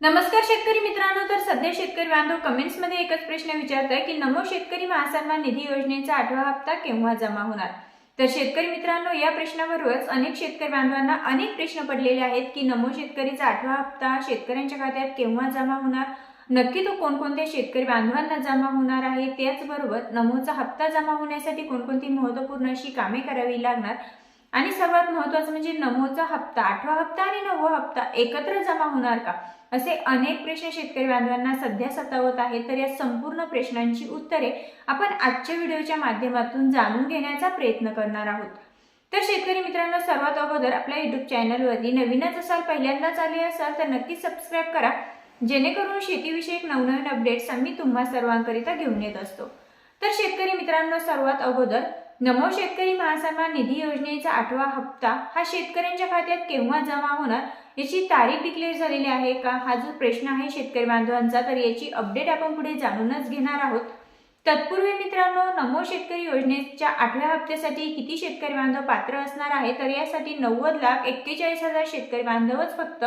नमस्कार शेतकरी मित्रांनो तर सध्या शेतकरी बांधव कमेंट्समध्ये एकच प्रश्न विचारताय की नमो शेतकरी महासन्मान निधी योजनेचा आठवा हप्ता केव्हा जमा होणार? तर शेतकरी मित्रांनो या प्रश्नावरच अनेक शेतकरी बांधवांना अनेक प्रश्न पडलेले आहेत की नमो शेतकरीचा आठवा हप्ता शेतकऱ्यांच्या खात्यात केव्हा जमा होणार? नक्की तो कोणकोणत्या शेतकरी बांधवांना जमा होणार आहे? त्याचबरोबर नमोचा हप्ता जमा होण्यासाठी कोणकोणती महत्त्वपूर्ण अशी कामे करावी लागणार? आणि सर्वात महत्त्वाचं म्हणजे नमोचा हप्ता आठवा हप्ता आणि नववा हप्ता एकत्र जमा होणार का? असे अनेक प्रश्न शेतकरी बांधवांना सध्या सतावत आहेत. तर या संपूर्ण प्रश्नांची उत्तरे आपण आजच्या व्हिडिओच्या माध्यमातून जाणून घेण्याचा प्रयत्न करणार आहोत. तर शेतकरी मित्रांनो सर्वात अगोदर आपल्या युट्यूब चॅनलवरती नवीनच असाल पहिल्यांदाच आले असाल तर नक्की सबस्क्राईब करा. जेणेकरून शेतीविषयक नवनवीन अपडेट्स आम्ही तुम्हा सर्वांकरिता घेऊन येत असतो. तर शेतकरी मित्रांनो सर्वात अगोदर नमो शेतकरी महासन्मान निधी योजनेचा आठवा हप्ता. हा शेतकऱ्यांच्या खात्यात केव्हा जमा होणार याची तारीख डिक्लेअर झालेली आहे का? हा जो प्रश्न आहे शेतकरी बांधवांचा तर याची अपडेट आपण पुढे जाणूनच घेणार आहोत. तत्पूर्वी मित्रांनो नमो शेतकरी योजनेच्या आठव्या हप्त्यासाठी किती शेतकरी बांधव पात्र असणार आहे? तर यासाठी नव्वद लाख एक्केचाळीस हजार शेतकरी बांधवच फक्त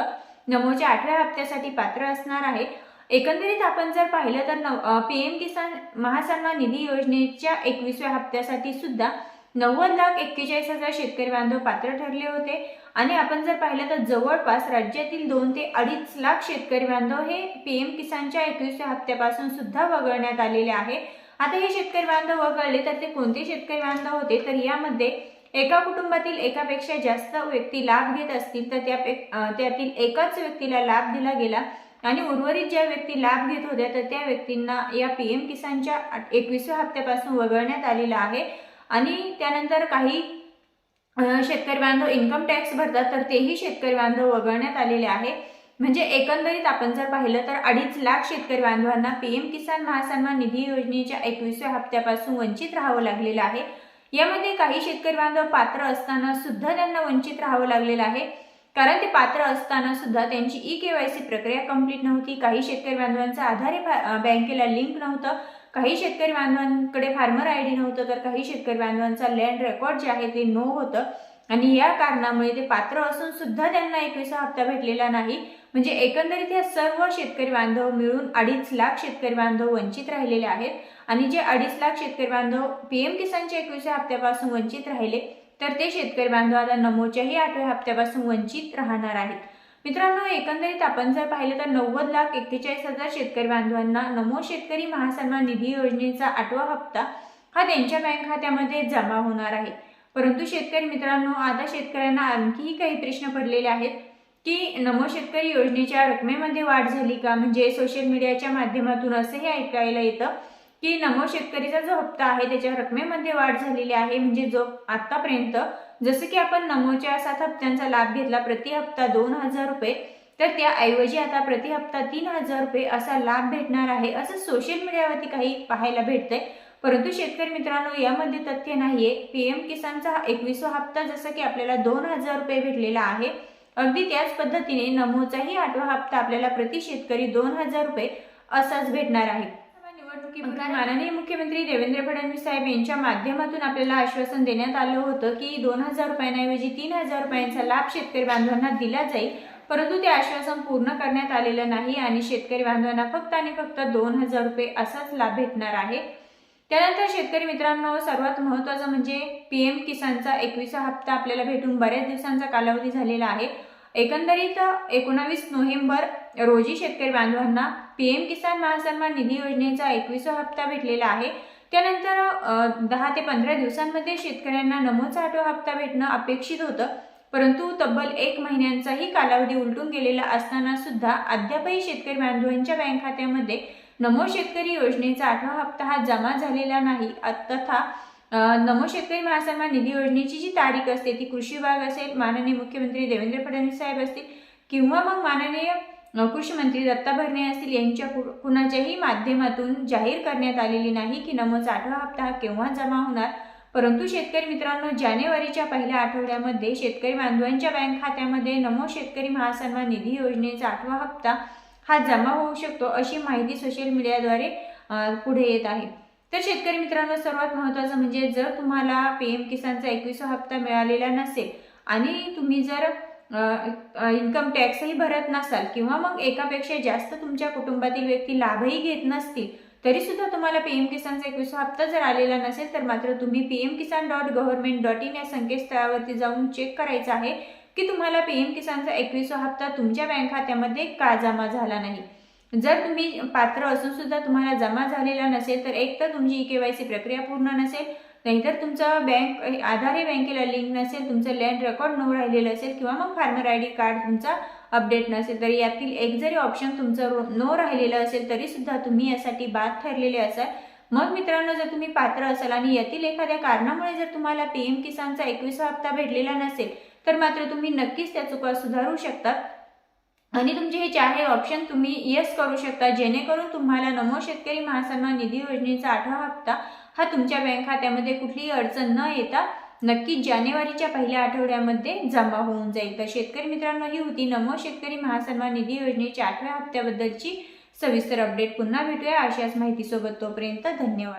नमोच्या आठव्या हप्त्यासाठी पात्र असणार आहे. एकंदरीत आपण जर पाहिलं तर नव पी एम किसान महासन्मान निधी योजनेच्या एकवीसव्या हप्त्यासाठी सुद्धा नव्वद लाख एक्केचाळीस हजार शेतकरी बांधव पात्र ठरले होते. आणि आपण जर पाहिलं तर जवळपास राज्यातील दोन ते अडीच लाख शेतकरी बांधव हे पी एम किसानच्या एकवीसव्या हप्त्यापासून सुद्धा वगळण्यात आलेले आहे. आता हे शेतकरी बांधव वगळले तर ते कोणते शेतकरी बांधव होते? तर यामध्ये एका कुटुंबातील एकापेक्षा जास्त व्यक्ती लाभ घेत असतील तर त्या त्यातील एकाच व्यक्तीला लाभ दिला गेला. आणि उर्वरित ज्या व्यक्ती लाभ घेत होत्या तर त्या व्यक्तींना या पी एम किसानच्या एकविसव्या हप्त्यापासून वगळण्यात आलेला आहे. आणि त्यानंतर काही शेतकरी बांधव इन्कम टॅक्स भरतात तर तेही शेतकरी बांधव वगळण्यात आलेले आहे. म्हणजे एकंदरीत आपण जर पाहिलं तर अडीच लाख शेतकरी बांधवांना पी एम किसान महासन्मान निधी योजनेच्या एकविसव्या हप्त्यापासून वंचित राहावं लागलेलं आहे. यामध्ये काही शेतकरी बांधव पात्र असताना सुद्धा त्यांना वंचित राहावं लागलेलं आहे. कारण ते पात्र असताना सुद्धा त्यांची ई केवायसी प्रक्रिया कंप्लीट नव्हती. काही शेतकरी बांधवांचा आधारे बँकेला लिंक नव्हतं. काही शेतकरी बांधवांकडे फार्मर आय डी नव्हतं. तर काही शेतकरी बांधवांचा लँड रेकॉर्ड जे आहे ते नो होतं. आणि या कारणामुळे ते पात्र असून सुद्धा त्यांना एकविसा हप्ता भेटलेला नाही. म्हणजे एकंदरीत या सर्व शेतकरी बांधव मिळून अडीच लाख शेतकरी बांधव वंचित राहिलेले आहेत. आणि जे अडीच लाख शेतकरी बांधव पी एम किसानच्या एकविसा हप्त्यापासून वंचित राहिले तर ते शेतकरी बांधव आता नमोच्याही आठव्या हप्त्यापासून वंचित राहणार आहेत. मित्रांनो एकंदरीत आपण जर पाहिलं तर नव्वद लाख एक्केचाळीस हजार शेतकरी बांधवांना नमो शेतकरी महासन्मान निधी योजनेचा आठवा हप्ता हा त्यांच्या बँक खात्यामध्ये जमा होणार आहे. परंतु शेतकरी मित्रांनो आता शेतकऱ्यांना आणखीही काही प्रश्न पडलेले आहेत की नमो शेतकरी योजनेच्या रकमेमध्ये वाढ झाली का? म्हणजे सोशल मीडियाच्या माध्यमातून असंही ऐकायला येतं की नमो शेतकरीचा जो हप्ता आहे त्याच्या रकमेमध्ये वाढ झालेली आहे. म्हणजे जो आतापर्यंत जसं की आपण नमोच्या सात हप्त्यांचा लाभ घेतला प्रति हप्ता दोन हजार रुपये तर त्याऐवजी आता प्रति हप्ता तीन हजार रुपये असा लाभ भेटणार आहे असं सोशल मीडियावरती काही पाहायला भेटतंय. परंतु शेतकरी मित्रांनो यामध्ये तथ्य नाहीये. पी एम किसानचा एकवीसवा हप्ता जसं की आपल्याला दोन हजार रुपये भेटलेला आहे. अगदी त्याच पद्धतीने नमोचाही आठवा हप्ता आपल्याला प्रति शेतकरी दोन हजार रुपये असाच भेटणार आहे. निवडणुकीपूर्वी माननीय मुख्यमंत्री देवेंद्र फडणवीस साहेब यांच्या माध्यमातून आपल्याला आश्वासन देण्यात आलं होतं की दोन हजार रुपयांऐवजी तीन हजार रुपयांचा लाभ शेतकरी बांधवांना दिला जाईल परंतु ते आश्वासन पूर्ण करण्यात आलेलं नाही आणि शेतकरी बांधवांना फक्त आणि फक्त दोन हजार रुपये असाच लाभ भेटणार आहे. त्यानंतर शेतकरी मित्रांनो सर्वात महत्त्वाचं म्हणजे पी एम किसानचा एकविसा हप्ता आपल्याला भेटून बऱ्याच दिवसांचा कालावधी झालेला आहे. एकंदरीत एकोणावीस नोव्हेंबर रोजी शेतकरी बांधवांना पी एम किसान महासन्मान निधी योजनेचा एकवीसवा हप्ता भेटलेला आहे. त्यानंतर दहा ते पंधरा दिवसांमध्ये शेतकऱ्यांना नमोचा आठवा हप्ता भेटणं अपेक्षित होतं. परंतु तब्बल एक महिन्यांचाही कालावधी उलटून गेलेला असताना सुद्धा अद्यापही शेतकरी बांधवांच्या बँक खात्यामध्ये नमो शेतकरी योजनेचा आठवा हप्ता हा जमा झालेला नाही. तथा नमो शेतकरी महासन्मान निधी योजनेची जी तारीख असते ती कृषी विभाग असेल माननीय मुख्यमंत्री देवेंद्र फडणवीस साहेब असतील किंवा मग माननीय कृषी मंत्री दत्ता भरणे असतील यांच्या कुणाच्याही माध्यमातून जाहीर करण्यात आलेली नाही की नमोचा आठवा हप्ता केव्हा जमा होणार. परंतु शेतकरी मित्रांनो जानेवारीच्या पहिल्या आठवड्यामध्ये शेतकरी बांधवांच्या बँक खात्यामध्ये नमो शेतकरी महासन्मान निधी योजनेचा आठवा हप्ता हा जमा होऊ शकतो अशी माहिती सोशल मीडियाद्वारे पुढे येत आहे. तर शेतकरी मित्रांनो सर्वात महत्त्वाचं म्हणजे जर तुम्हाला पी एम किसानचा एकविसा हप्ता मिळालेला नसेल आणि तुम्ही जर इन्कम टॅक्सही भरत नसाल किंवा मग एकापेक्षा जास्त तुमच्या कुटुंबातील व्यक्ती लाभही घेत नसतील तरी सुद्धा तुम्हाला पीएम किसानचा एकवीस हप्ता जर आलेला नसेल तर मात्र तुम्ही PM Kisan dot government dot in या संकेतस्थळावरती जाऊन चेक करायचं आहे की तुम्हाला पीएम किसानचा एकवीस हप्ता तुमच्या बँक खात्यामध्ये का जमा झाला नाही. जर तुम्ही पात्र असून सुद्धा तुम्हाला जमा झालेला नसेल तर एक तर तुमची के वाय सी प्रक्रिया पूर्ण नसेल नाहीतर तुमचं बँक आधार हे बँकेला लिंक नसेल तुमचं लँड रेकॉर्ड न राहिलेलं असेल किंवा मग फार्मर आय डी कार्ड तुमचा अपडेट नसेल तर यातील एक जरी ऑप्शन तुमचं नो राहिलेलं असेल तरी सुद्धा तुम्ही यासाठी बाद ठरलेले असाल. मग मित्रांनो जर तुम्ही पात्र असाल आणि यातील एखाद्या कारणामुळे जर तुम्हाला पीएम किसानचा एकवीसा हप्ता भेटलेला नसेल तर मात्र तुम्ही नक्कीच त्या चुका सुधारू शकतात आणि तुमचे हे चारही ऑप्शन तुम्ही येस करू शकता. जेणेकरून तुम्हाला नमो शेतकरी महासन्मान निधी योजनेचा आठवा हप्ता हा तुमच्या बँक खात्यामध्ये कुठलीही अडचण न येता नक्कीच जानेवारीच्या पहिल्या आठवड्यामध्ये जमा होऊन जाईल. तर शेतकरी मित्रांनो ही होती नमो शेतकरी महासन्मान निधी योजनेच्या आठव्या हप्त्याबद्दलची सविस्तर अपडेट पुन्हा भेटूया अशाच माहितीसोबत तोपर्यंत धन्यवाद.